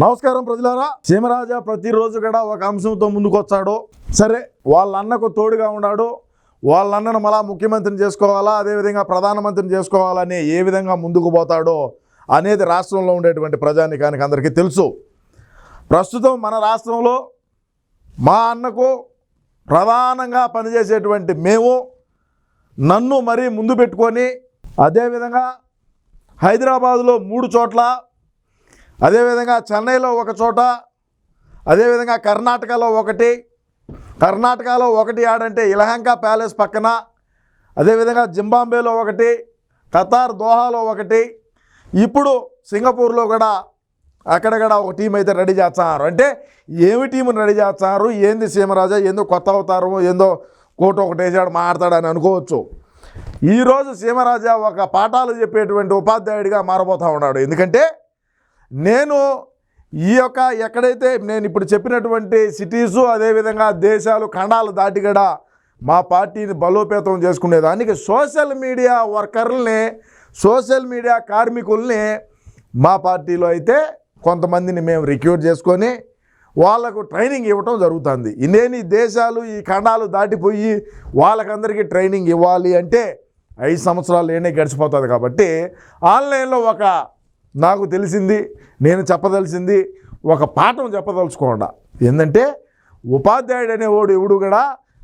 నమస్కారం ప్రజలారా. సీమరాజా ప్రతిరోజు కూడా ఒక అంశంతో ముందుకు వచ్చాడు సరే వాళ్ళ అన్నకు తోడుగా ఉన్నాడు. వాళ్ళ అన్నను మళ్ళా ముఖ్యమంత్రిని చేసుకోవాలా? అదేవిధంగా ప్రధానమంత్రిని చేసుకోవాలని ఏ విధంగా ముందుకు పోతాడో అనేది రాష్ట్రంలో ఉండేటువంటి ప్రజానికానికి అందరికీ తెలుసు. ప్రస్తుతం మన రాష్ట్రంలో మా అన్నకు ప్రధానంగా పనిచేసేటువంటి మేము నన్ను మరీ ముందు పెట్టుకొని అదేవిధంగా హైదరాబాదులో మూడు చోట్ల అదేవిధంగా చెన్నైలో ఒక చోట అదేవిధంగా కర్ణాటకలో ఒకటి కర్ణాటకలో ఒకటి ఆడంటే ఇలహంక ప్యాలెస్ పక్కన అదేవిధంగా జింబాంబేలో ఒకటి ఖతార్ దోహాలో ఒకటి ఇప్పుడు సింగపూర్లో కూడా అక్కడక్కడ ఒక టీం అయితే రెడీ చేస్తున్నారు. అంటే ఏమి టీంని రెడీ చేస్తున్నారు? ఏంది సీమరాజా? ఏందో కొత్త అవతారం ఏందో కోట ఒకటి వేసాడు మాట్లాడని అనుకోవచ్చు. ఈరోజు సీమరాజా ఒక పాఠాలు చెప్పేటువంటి ఉపాధ్యాయుడిగా మారబోతూ ఉన్నాడు. ఎందుకంటే నేను ఈ యొక్క ఎక్కడైతే నేను ఇప్పుడు చెప్పినటువంటి సిటీసు అదేవిధంగా దేశాలు ఖండాలు దాటి కూడా మా పార్టీని బలోపేతం చేసుకునేదానికి సోషల్ మీడియా వర్కర్లని సోషల్ మీడియా కార్మికుల్ని మా పార్టీలో అయితే కొంతమందిని మేము రిక్యూర్ చేసుకొని వాళ్ళకు ట్రైనింగ్ ఇవ్వటం జరుగుతుంది. ఇదేని దేశాలు ఈ ఖండాలు దాటిపోయి వాళ్ళకందరికీ ట్రైనింగ్ ఇవ్వాలి అంటే ఐదు సంవత్సరాలు ఏనే గడిచిపోతుంది కాబట్టి ఆన్లైన్లో ఒక నాకు తెలిసింది నేను చెప్పదలిసింది ఒక పాఠం చెప్పదలుచుకోండా. ఏంటంటే ఉపాధ్యాయుడు అనేవాడు ఎవడు కూడా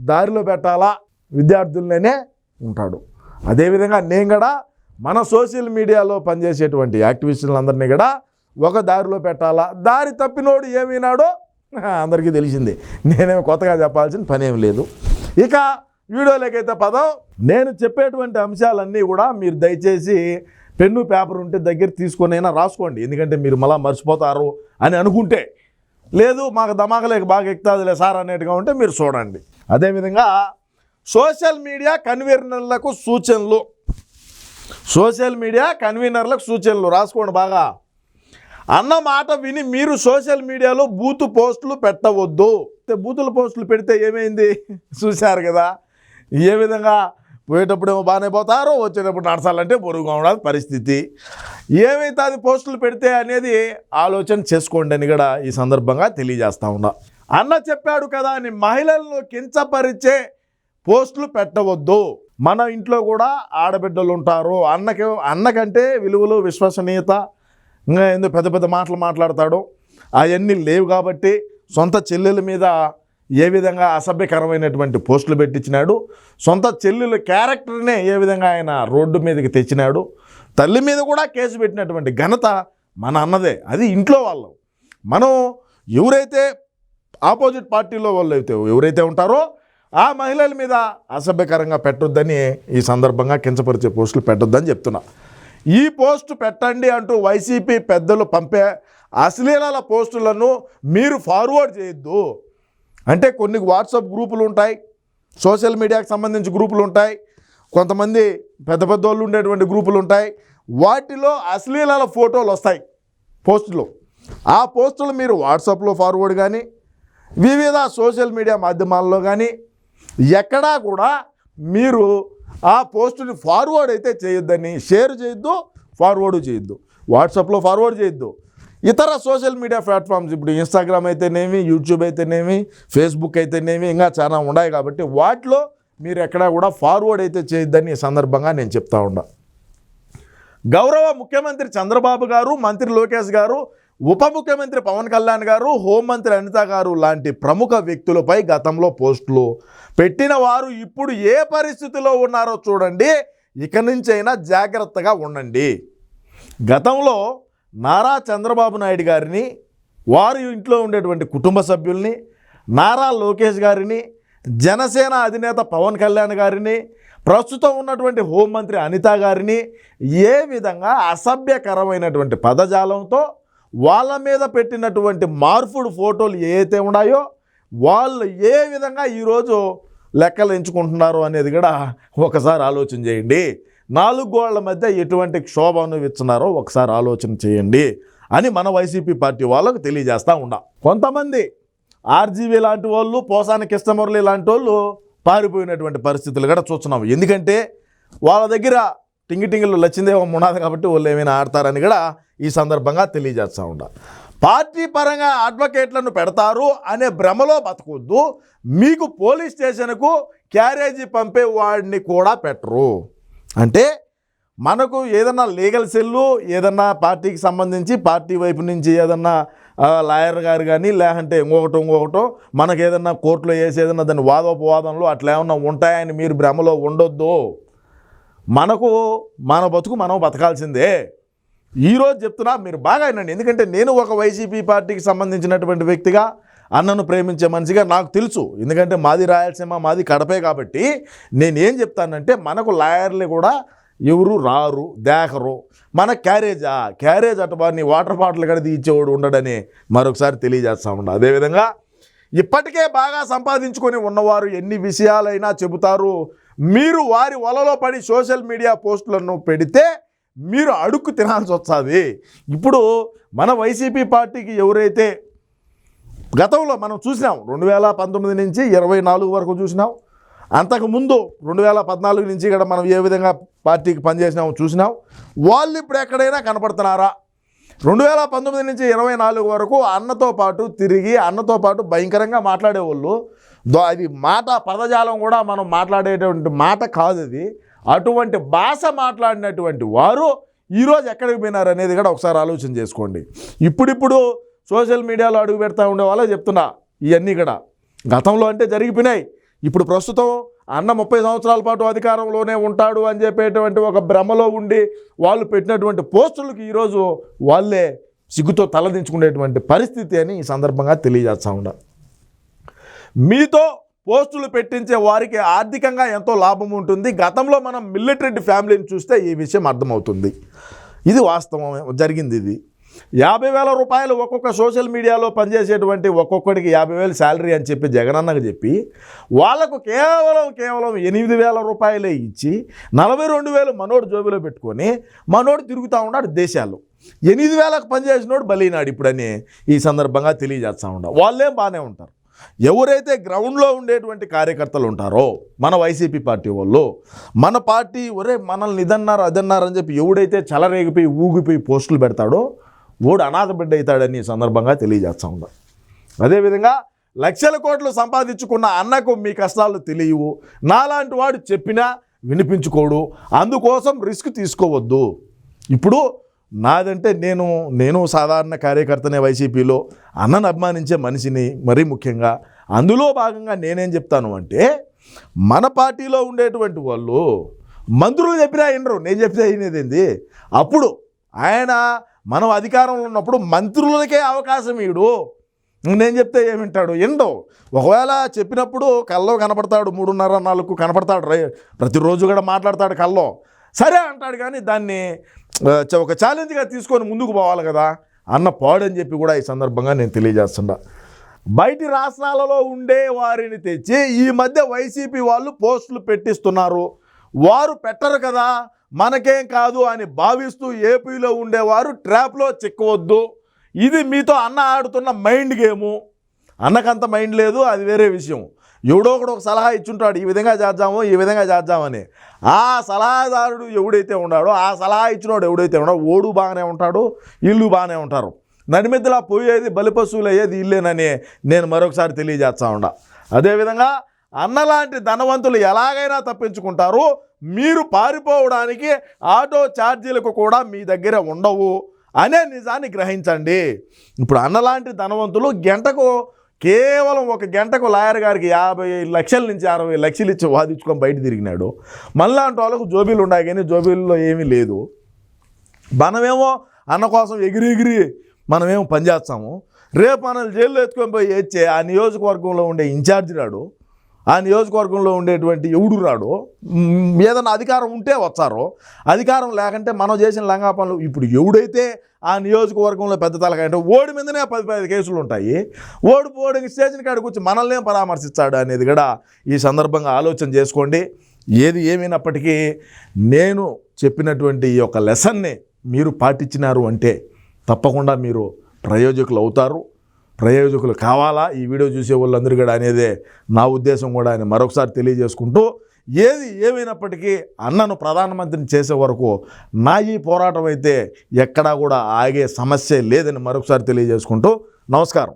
దారిలో పెట్టాలా విద్యార్థులనే ఉంటాడు. అదేవిధంగా నేను కూడా మన సోషల్ మీడియాలో పనిచేసేటువంటి యాక్టివిస్టులందరినీ కూడా ఒక దారిలో పెట్టాలా దారి తప్పినోడు ఏమైనాడో అందరికీ తెలిసింది. నేనేమి కొత్తగా చెప్పాల్సిన పని ఏమి లేదు. ఇక వీడియోలోకైతే పదం. నేను చెప్పేటువంటి అంశాలన్నీ కూడా మీరు దయచేసి పెన్ను పేపర్ ఉంటే దగ్గర తీసుకొనైనా రాసుకోండి. ఎందుకంటే మీరు మళ్ళీ మర్చిపోతారు అని అనుకుంటే. లేదు మాకు దమాకలేక బాగా ఎక్కుతుందిలే సార్ అనేట్టుగా ఉంటే మీరు చూడండి. అదేవిధంగా సోషల్ మీడియా కన్వీనర్లకు సూచనలు. సోషల్ మీడియా కన్వీనర్లకు సూచనలు. రాసుకోండి బాగా. అన్న మాట విని మీరు సోషల్ మీడియాలో బూతు పోస్టులు పెట్టవద్దు. బూతుల పోస్టులు పెడితే ఏమైంది? చూశారు కదా? ఏ విధంగా పోయేటప్పుడేమో బాగానే పోతారు వచ్చేటప్పుడు నడచాలంటే బొరుగుగా ఉండాలి పరిస్థితి. ఏమైతే అది పోస్టులు పెడితే అనేది ఆలోచన చేసుకోండి అని కూడా ఈ సందర్భంగా తెలియజేస్తా ఉన్నా. అన్న చెప్పాడు కదా అని మహిళలను కించపరిచే పోస్టులు పెట్టవద్దు. మన ఇంట్లో కూడా ఆడబిడ్డలు ఉంటారు. అన్నకి అన్నకంటే విలువలు విశ్వసనీయత ఇంకా ఎందుకు పెద్ద పెద్ద మాటలు మాట్లాడతాడు. అవన్నీ లేవు కాబట్టి సొంత చెల్లెల మీద ఏ విధంగా అసభ్యకరమైనటువంటి పోస్టులు పెట్టించినాడు? సొంత చెల్లెల క్యారెక్టర్నే ఏ విధంగా ఆయన రోడ్డు మీదకి తెచ్చినాడు? తల్లి మీద కూడా కేసు పెట్టినటువంటి ఘనత మన అన్నదే అది ఇంట్లో వాళ్ళు. మనం ఎవరైతే ఆపోజిట్ పార్టీలో వాళ్ళు అయితే ఎవరైతే ఉంటారో ఆ మహిళల మీద అసభ్యకరంగా పెట్టొద్దని ఈ సందర్భంగా కించపరిచే పోస్టులు పెట్టొద్దని చెప్తున్నా. ఈ పోస్ట్ పెట్టండి అంటూ వైసీపీ పెద్దలు పంపే అశ్లీలాల పోస్టులను మీరు ఫార్వర్డ్ చేయొద్దు. అంటే కొన్ని వాట్సాప్ గ్రూపులు ఉంటాయి సోషల్ మీడియాకి సంబంధించి గ్రూపులు ఉంటాయి కొంతమంది పెద్ద పెద్ద వాళ్ళు ఉండేటువంటి గ్రూపులు ఉంటాయి. వాటిలో అశ్లీలాల ఫోటోలు వస్తాయి పోస్టులు. ఆ పోస్టులు మీరు వాట్సాప్లో ఫార్వర్డ్ కానీ వివిధ సోషల్ మీడియా మాధ్యమాల్లో కానీ ఎక్కడా కూడా మీరు ఆ పోస్టుని ఫార్వర్డ్ అయితే చేయొద్దని షేర్ చేయొద్దు ఫార్వర్డ్ చేయొద్దు. వాట్సాప్లో ఫార్వర్డ్ చేయొద్దు. ఇతర సోషల్ మీడియా ప్లాట్ఫామ్స్ ఇప్పుడు ఇన్స్టాగ్రామ్ అయితేనేమి యూట్యూబ్ అయితేనేమి ఫేస్బుక్ అయితేనేమి ఇంకా చాలా ఉన్నాయి కాబట్టి వాటిలో మీరు ఎక్కడా కూడా ఫార్వర్డ్ అయితే చేయొద్దని ఈ సందర్భంగా నేను చెప్తా ఉన్నా గౌరవ ముఖ్యమంత్రి చంద్రబాబు గారు మంత్రి లోకేష్ గారు ఉప ముఖ్యమంత్రి పవన్ కళ్యాణ్ గారు హోంమంత్రి అనిత గారు లాంటి ప్రముఖ వ్యక్తులపై గతంలో పోస్టులు పెట్టిన వారు ఇప్పుడు ఏ పరిస్థితిలో ఉన్నారో చూడండి. ఇక నుంచైనా జాగ్రత్తగా ఉండండి. గతంలో నారా చంద్రబాబు నాయుడు గారిని వారి ఇంట్లో ఉండేటువంటి కుటుంబ సభ్యుల్ని నారా లోకేష్ గారిని జనసేన అధినేత పవన్ కళ్యాణ్ గారిని ప్రస్తుతం ఉన్నటువంటి హోంమంత్రి అనిత గారిని ఏ విధంగా అసభ్యకరమైనటువంటి పదజాలంతో వాళ్ళ మీద పెట్టినటువంటి మార్పుడు ఫోటోలు ఏవైతే ఉన్నాయో వాళ్ళు ఏ విధంగా ఈరోజు లెక్కలు ఎంచుకుంటున్నారు అనేది కూడా ఒకసారి ఆలోచన చేయండి. నాలుగు గోళ్ళ మధ్య ఎటువంటి క్షోభను ఇస్తున్నారో ఒకసారి ఆలోచన చేయండి అని మన వైసీపీ పార్టీ వాళ్ళకు తెలియజేస్తూ ఉండా కొంతమంది ఆర్జీవీ లాంటి వాళ్ళు పోసాని కృష్ణమురళి లాంటి వాళ్ళు పారిపోయినటువంటి పరిస్థితులు కూడా చూస్తున్నాం. ఎందుకంటే వాళ్ళ దగ్గర టింగి లచ్చిందేవం లచ్చిందేమో ఉన్నది కాబట్టి వాళ్ళు ఏమైనా ఆడతారని కూడా ఈ సందర్భంగా తెలియజేస్తూ ఉండ పార్టీ పరంగా అడ్వకేట్లను పెడతారు అనే భ్రమలో బతకొద్దు. మీకు పోలీస్ స్టేషన్కు క్యారేజీ పంపే వాడిని కూడా పెట్టరు. అంటే మనకు ఏదన్నా లీగల్ సెల్లు ఏదన్నా పార్టీకి సంబంధించి పార్టీ వైపు నుంచి ఏదన్నా లాయర్ గారు కానీ లేదంటే ఇంకొకటో ఇంకొకటో మనకు ఏదన్నా కోర్టులో వేసి ఏదన్నా దాని వాదోపవాదంలో అట్లా ఏమన్నా ఉంటాయని మీరు భ్రమలో ఉండొద్దు. మనకు మన బతుకు మనం బతకాల్సిందే. ఈరోజు చెప్తున్నా మీరు బాగా వినండి. ఎందుకంటే నేను ఒక వైసీపీ పార్టీకి సంబంధించినటువంటి వ్యక్తిగా అన్నను ప్రేమించే మనిషిగా నాకు తెలుసు. ఎందుకంటే మాది రాయలసీమ మాది కడపే కాబట్టి నేనేం చెప్తానంటే మనకు లాయర్లు కూడా ఎవరు రారు దేకరు. మన క్యారేజా? క్యారేజ్ అటువారిని వాటర్ బాటిల్ కడిగి ఇచ్చేవాడు ఉండడని మరొకసారి తెలియజేస్తా ఉండ అదేవిధంగా ఇప్పటికే బాగా సంపాదించుకొని ఉన్నవారు ఎన్ని విషయాలైనా చెబుతారు. మీరు వారి వలలో పడి సోషల్ మీడియా పోస్టులను పెడితే మీరు అడుక్కు తినాల్సి వస్తుంది ఇప్పుడు మన వైసీపీ పార్టీకి ఎవరైతే గతంలో మనం చూసినాం రెండు వేల పంతొమ్మిది నుంచి ఇరవై నాలుగు వరకు చూసినాం. అంతకుముందు రెండు వేల పద్నాలుగు నుంచి కూడా మనం ఏ విధంగా పార్టీకి పనిచేసినామో చూసినాం. వాళ్ళు ఇప్పుడు ఎక్కడైనా కనపడుతున్నారా? రెండు వేల పంతొమ్మిది నుంచి ఇరవై నాలుగు వరకు అన్నతో పాటు తిరిగి అన్నతో పాటు భయంకరంగా మాట్లాడేవాళ్ళు. దో- అది మాట పదజాలం కూడా మనం మాట్లాడేటువంటి మాట కాదు అది అటువంటి భాష మాట్లాడినటువంటి వారు ఈరోజు ఎక్కడికి పోయినారు అనేది కూడా ఒకసారి ఆలోచన చేసుకోండి. ఇప్పుడిప్పుడు సోషల్ మీడియాలో అడుగు పెడతా ఉండే వాళ్ళే చెప్తున్నా ఇవన్నీ కూడా గతంలో అంటే జరిగిపోయినాయి. ఇప్పుడు ప్రస్తుతం అన్న ముప్పై సంవత్సరాల పాటు అధికారంలోనే ఉంటాడు అని చెప్పేటువంటి ఒక భ్రమలో ఉండి వాళ్ళు పెట్టినటువంటి పోస్టులకు ఈరోజు వాళ్ళే సిగ్గుతో తలదించుకునేటువంటి పరిస్థితి అని ఈ సందర్భంగా తెలియజేస్తా ఉండ మీతో పోస్టులు పెట్టించే వారికి ఆర్థికంగా ఎంతో లాభం ఉంటుంది. గతంలో మనం మిలిటరీ ఫ్యామిలీని చూస్తే ఈ విషయం అర్థమవుతుంది. ఇది వాస్తవం జరిగింది ఇది. యాభై వేల రూపాయలు ఒక్కొక్క సోషల్ మీడియాలో పనిచేసేటువంటి ఒక్కొక్కడికి యాభై వేలు శాలరీ అని చెప్పి జగనన్నకు చెప్పి వాళ్ళకు కేవలం కేవలం ఎనిమిది వేల రూపాయలే ఇచ్చి నలభై రెండు వేలు మనోడు జోబిలో పెట్టుకొని మనోడు తిరుగుతూ ఉన్నాడు దేశాలు ఎనిమిది వేలకు పనిచేసినోడు బలినాడు ఇప్పుడని ఈ సందర్భంగా తెలియజేస్తూ ఉన్నాడు వాళ్ళేం బాగానే ఉంటారు. ఎవరైతే గ్రౌండ్లో ఉండేటువంటి కార్యకర్తలు ఉంటారో మన వైసీపీ పార్టీ వాళ్ళు మన పార్టీ ఒరే మనల్ని ఇదన్నారు అదన్నారు అని చెప్పి ఎవడైతే చలరేగిపోయి ఊగిపోయి పోస్టులు పెడతాడో ఓడు అనాథ బిడ్డ అవుతాడని ఈ సందర్భంగా తెలియజేస్తూ ఉన్నాం. అదేవిధంగా లక్షల కోట్లు సంపాదించుకున్న అన్నకు మీ కష్టాలు తెలియవు. నాలాంటి వాడు చెప్పినా వినిపించుకోడు. అందుకోసం రిస్క్ తీసుకోవద్దు. ఇప్పుడు నాదంటే నేను నేను సాధారణ కార్యకర్తనే వైసీపీలో. అన్నను అభిమానించే మనిషిని మరీ ముఖ్యంగా. అందులో భాగంగా నేనేం చెప్తాను అంటే మన పార్టీలో ఉండేటువంటి వాళ్ళు మంత్రులు చెప్పినా వినరు. నేను చెప్తే అయినది ఏంది? అప్పుడు ఆయన మనం అధికారంలో ఉన్నప్పుడు మంత్రులకే అవకాశం ఇడు నేను చెప్తే ఏమింటాడు? ఎండో ఒకవేళ చెప్పినప్పుడు కల్లో కనపడతాడు మూడున్నర నాలుగు కనపడతాడు రై ప్రతిరోజు కూడా మాట్లాడతాడు కల్లో. సరే అంటాడు కానీ దాన్ని చ- ఒక ఛాలెంజ్గా తీసుకొని ముందుకు పోవాలి కదా. అన్న పాడని చెప్పి కూడా ఈ సందర్భంగా నేను తెలియజేస్తున్నా. బయటి రాష్ట్రాలలో ఉండే వారిని తెచ్చి ఈ మధ్య వైసీపీ వాళ్ళు పోస్టులు పెట్టిస్తున్నారు. వారు పెట్టరు కదా. మనకేం కాదు అని భావిస్తూ ఏపీలో ఉండేవారు ట్రాప్లో చిక్కవద్దు. ఇది మీతో అన్న ఆడుతున్న మైండ్ గేము. అన్నకంత మైండ్ లేదు అది వేరే విషయం. ఎవడో ఒకడు ఒక సలహా ఇచ్చుంటాడు ఈ విధంగా చేద్దాము ఈ విధంగా చేద్దామని. ఆ సలహాదారుడు ఎవడైతే ఉన్నాడో ఆ సలహా ఇచ్చినోడు ఎవడైతే ఉన్నాడో ఓడు బాగానే ఉంటాడు ఇల్లు బాగానే ఉంటారు. నడిమిద్దలా పోయేది బలిపశువులు అయ్యేది ఇల్లేనని నేను మరొకసారి తెలియజేస్తా ఉండా అదేవిధంగా అన్నలాంటి ధనవంతులు ఎలాగైనా తప్పించుకుంటారు మీరు పారిపోవడానికి ఆటో ఛార్జీలకు కూడా మీ దగ్గర ఉండవు అనే నిజాన్ని గ్రహించండి. ఇప్పుడు అన్నలాంటి ధనవంతులు గంటకు కేవలం ఒక గంటకు లాయర్ గారికి యాభై లక్షల నుంచి అరవై లక్షలు ఇచ్చి వాదించుకొని బయట తిరిగినాడు. మళ్ళాంటి వాళ్ళకు జోబీలు ఉన్నాయి కానీ జోబీల్లో ఏమీ లేదు. మనమేమో అన్న కోసం ఎగిరి ఎగిరి మనమేమో పనిచేస్తాము రేపు మనల్ని జైల్లో ఎత్తుకొని పోయి వచ్చే ఆ నియోజకవర్గంలో ఉండే ఇన్ఛార్జ్ రాడు. ఆ నియోజకవర్గంలో ఉండేటువంటి ఎవడు రాడు ఏదైనా అధికారం ఉంటే వచ్చారో అధికారం లేకంటే మనం చేసిన లంగా పనులు ఇప్పుడు ఎవడైతే ఆ నియోజకవర్గంలో పెద్ద తలకాయ అంటే ఓడి మీదనే పది పది కేసులు ఉంటాయి ఓడి ఓడి స్టేషన్ కాడికి వచ్చి మనల్ని పరామర్శిస్తాడు అనేది కూడా ఈ సందర్భంగా ఆలోచన చేసుకోండి. ఏది ఏమైనప్పటికీ నేను చెప్పినటువంటి ఈ యొక్క లెసన్ని మీరు పాటించినారు అంటే తప్పకుండా మీరు ప్రయోజకులు అవుతారు. ప్రయోజకులు కావాలా? ఈ వీడియో చూసే వాళ్ళందరూ కూడా అనేదే నా ఉద్దేశం కూడా అని మరొకసారి తెలియజేసుకుంటూ ఏది ఏమైనప్పటికీ అన్నను ప్రధానమంత్రిని చేసే వరకు నా ఈ పోరాటం అయితే ఎక్కడా కూడా ఆగే సమస్య లేదని మరొకసారి తెలియజేసుకుంటూ నమస్కారం.